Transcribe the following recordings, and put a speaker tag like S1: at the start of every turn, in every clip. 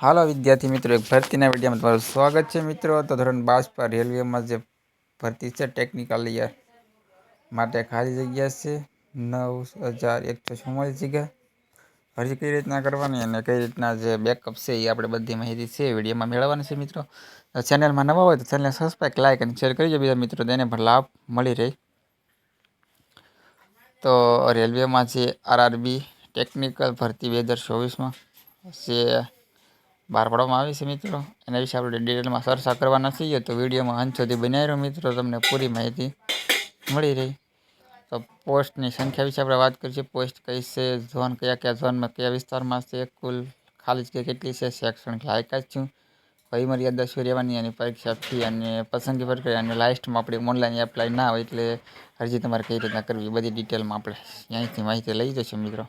S1: હાલો વિદ્યાર્થી મિત્રો, એક ભરતીના વિડીયોમાં તમારું સ્વાગત છે મિત્રો. તો ધોરણ બાસ પર રેલવેમાં જે ભરતી છે ટેકનિકલ યર માટે ખાલી જગ્યા છે. નવ હજાર એકસો ચુમ્માલીસ જગ્યા. હજી કઈ રીતના કરવાની અને કઈ રીતના જે બેકઅપ છે એ આપણે બધી માહિતી છે વિડીયોમાં મેળવવાની છે મિત્રો. ચેનલમાં નવા હોય તો ચેનલને સબસ્ક્રાઈબ લાઈક અને શેર કરી બીજા મિત્રો, તેને પણ લાભ મળી રહે. તો રેલવેમાં છે આરઆરબી ટેકનિકલ ભરતી બે હજાર ચોવીસમાં છે બહાર પાડવામાં આવી છે મિત્રો. એના વિશે આપણે ડિટેલમાં ચર્ચા કરવાના છીએ. તો વિડીયોમાં અંત સુધી બનાવી રહ્યો મિત્રો. તમને પૂરી માહિતી મળી રહી. તો પોસ્ટની સંખ્યા વિશે આપણે વાત કરીએ. પોસ્ટ કઈ છે? ઝોન કયા કયા ઝોનમાં કયા વિસ્તારમાં છે? કુલ ખાલી જગ્યા કેટલી છે? શૈક્ષણિક લાયકાત છું વય મર્યાદા શું રહેવાની? અને પરીક્ષા ફી અને પસંદગી પ્રક્રિયા અને લાસ્ટમાં આપણે ઓનલાઈન એપ્લાય ના હોય એટલે અરજી તમારે કઈ રીતના કરવી? બધી ડિટેલમાં આપણે અહીંથી માહિતી લઈ જઈશું મિત્રો.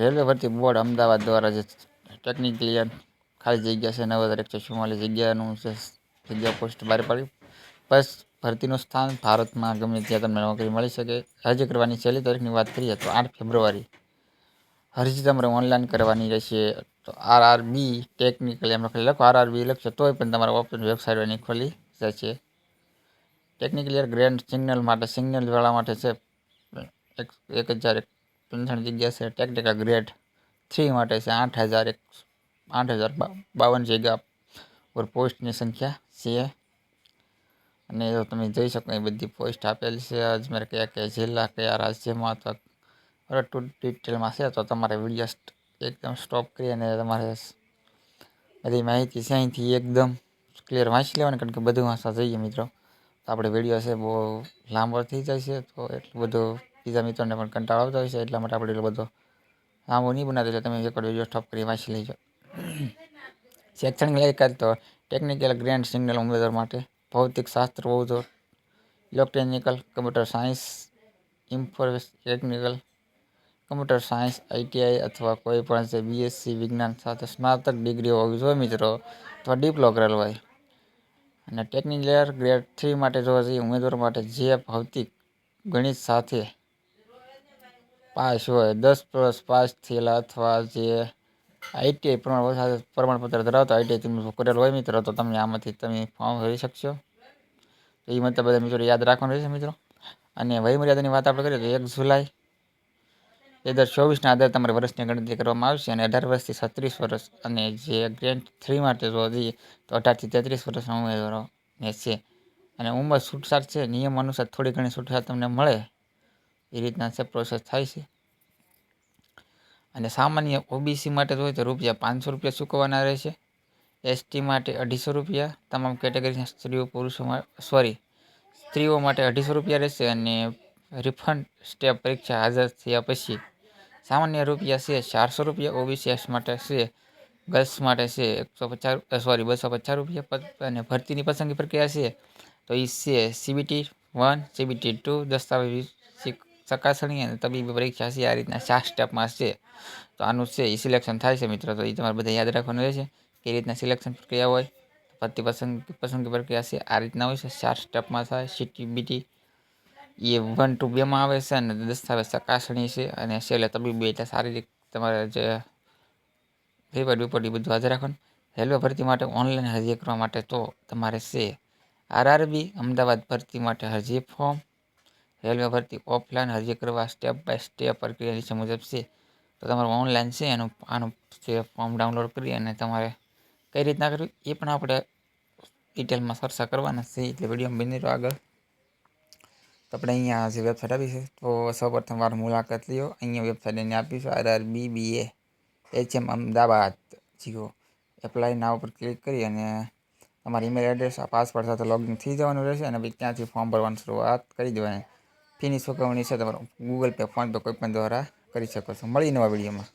S1: રેલવે ભરતી બોર્ડ અમદાવાદ દ્વારા જે ટેકનિકલી ખાલી જગ્યા છે, નવ હજાર એકસો ચુમ્માલીસ જગ્યાનું છે, જગ્યા પોસ્ટ બહાર પાડ્યું. બસ, ભરતીનું સ્થાન ભારતમાં ગમે ત્યાં તમને નોકરી મળી શકે. અરજી કરવાની છેલ્લી તારીખની વાત કરીએ તો આઠ ફેબ્રુઆરી. અરજી તમારે ઓનલાઈન કરવાની રહેશે. તો R R B technical M લખેલી લખો. આર આર બી લખશો તોય પણ તમારા ઓપ્શન વેબસાઇટ એની ખોલી જશે. ટેકનિકલ ગ્રેન્ડ સિગ્નલ માટે સિગ્નલ વાળા માટે છે. એક એક હજાર પંચાણું જગ્યા છે. ટેકનિકલ ગ્રેડ થ્રી માટે છે આઠ હજાર એક આઠ હજાર બાવન જગ્યા પર પોસ્ટની સંખ્યા છે. અને જો તમે જોઈ શકો એ બધી પોસ્ટ આપેલી છે. અજમેર કયા કયા જિલ્લા, કયા રાજ્યમાં અથવા ટુ ડિટેલમાં છે તો તમારે વીડિયો એકદમ સ્ટોપ કરી અને તમારે બધી માહિતી છે અહીંથી એકદમ ક્લિયર વાંચી લેવાની, કારણ કે બધું વાંચવા જઈએ મિત્રો. તો આપણે વીડિયો છે બહુ લાંબો થઈ જાય છે, તો એટલું બધું બીજા મિત્રોને પણ કંટાળો આવતો હોય છે, એટલા માટે આપણે એટલો બધો લાંબો નહીં બનાવતો એટલે તમે એકવાર વીડિયો સ્ટોપ કરી વાંચી લેજો શૈક્ષણિક લાયકાત તો ટેકનિકલ ગ્રેન્ડ સિગ્નલ ઉમેદવાર માટે ભૌતિક શાસ્ત્ર હોવું તો electronical computer science information technical computer science ITI અથવા કોઈ પણ છે બીએસસી વિજ્ઞાન સાથે સ્નાતક ડિગ્રી હોવી જોઈએ મિત્રો અથવા ડિપ્લો કરેલ હોય અને ટેકનિકલ ગ્રેડ થ્રી માટે જોવા જઈએ ઉમેદવાર માટે જે ભૌતિક ગણિત સાથે પાસ હોય, દસ પ્લસ પાસ થયેલા અથવા જે આઈટીઆઈ પ્રમાણ પ્રમાણપત્ર ધરાવતો આઈટીઆઈ તમે કરેલ હોય મિત્રો? તો તમે આમાંથી તમે ફોર્મ ભરી શકશો. તો એ મતલબ બધા મિત્રો યાદ રાખવાનું રહેશે મિત્રો. અને વયમર્યાદાની વાત આપણે કરીએ તો એક જુલાઈ બે હજાર ચોવીસના આધારે તમારે વર્ષની ગણતરી કરવામાં આવશે અને અઢાર વર્ષથી છત્રીસ વર્ષ અને જે ગ્રેડ થ્રી માટે જો જઈએ તો અઢારથી તેત્રીસ વર્ષના ઉમેદવારોને છે અને ઉંમર છૂટછાટ છે, નિયમ અનુસાર થોડી ઘણી છૂટછાટ તમને મળે. એ રીતના છે પ્રોસેસ થાય છે. અને સામાન્ય ઓબીસી માટે જોઈએ તો રૂપિયા પાંચસો રૂપિયા ચૂકવવાના રહેશે. એસટી માટે અઢીસો રૂપિયા, તમામ કેટેગરીના સ્ત્રીઓ, પુરુષો સોરી સ્ત્રીઓ માટે અઢીસો રૂપિયા રહેશે અને રિફંડ સ્ટેપ પરીક્ષા હાજર થયા પછી સામાન્ય રૂપિયા છે, ચારસો રૂપિયા ઓબીસી એસ માટે છે ગર્લ્સ માટે છે, એકસો પચાસ સોરી બસો પચાસ રૂપિયા અને ભરતીની પસંદગી પ્રક્રિયા છે, તો એ છે સીબીટી વન સીબીટી ટુ દસ્તાવેજ ચકાસણી અને તબીબી પરીક્ષા છે, આ રીતના ચાર સ્ટેપમાં છે. તો આનું છે, એ સિલેક્શન થાય છે મિત્રો. તો એ તમારે બધા યાદ રાખવાનું રહેશે કે રીતના સિલેક્શન પ્રક્રિયા હોય ભરતી પસંદ પસંદગી પ્રક્રિયા છે, આ રીતના હોય છે. ચાર સ્ટેપમાં થાય સીટી બીટી એ વન ટુ બેમાં આવે છે અને દસ્તાવેજ ચકાસણી છે અને છેલ્લે તબીબી એટલે શારીરિક તમારે જે રિપોર્ટ રિપોર્ટ એ બધું હાજર રાખવાનું. રેલવે ભરતી માટે ઓનલાઈન અરજી કરવા માટે તો તમારે છે આરઆરબી અમદાવાદ ભરતી માટે અરજી ફોર્મ રેલવે ભરતી ઓફલાઈન અરજી કરવા સ્ટેપ બાય સ્ટેપ પ્રક્રિયા નીચે મુજબ છે. તો તમારું ઓનલાઈન છે, એનું આનું જે ફોર્મ ડાઉનલોડ કરી અને તમારે કઈ રીતના કરવી એ પણ આપણે ડિટેલમાં ચર્ચા કરવાના છે. એટલે વીડિયો બની રહ્યો આગળ. તો આપણે અહીંયા જે વેબસાઇટ આપી છે, તો સૌપ્રથમ વાર મુલાકાત લ્યો. અહીંયા વેબસાઇટ એને આપીશું R R B B A H M Ahmedabad. Jio. Apply ના ઉપર ક્લિક કરી અને તમારી ઈમેલ એડ્રેસ પાસવર્ડ સાથે લોગિન થઈ જવાનું રહેશે અને પછી ત્યાંથી ફોર્મ ભરવાની શરૂઆત કરી દેવાની. ફીની ચૂકવણી છે તમારો ગૂગલ પે ફોન પે કોઈ પણ દ્વારા કરી શકો છો. મળી નવા વિડીયોમાં.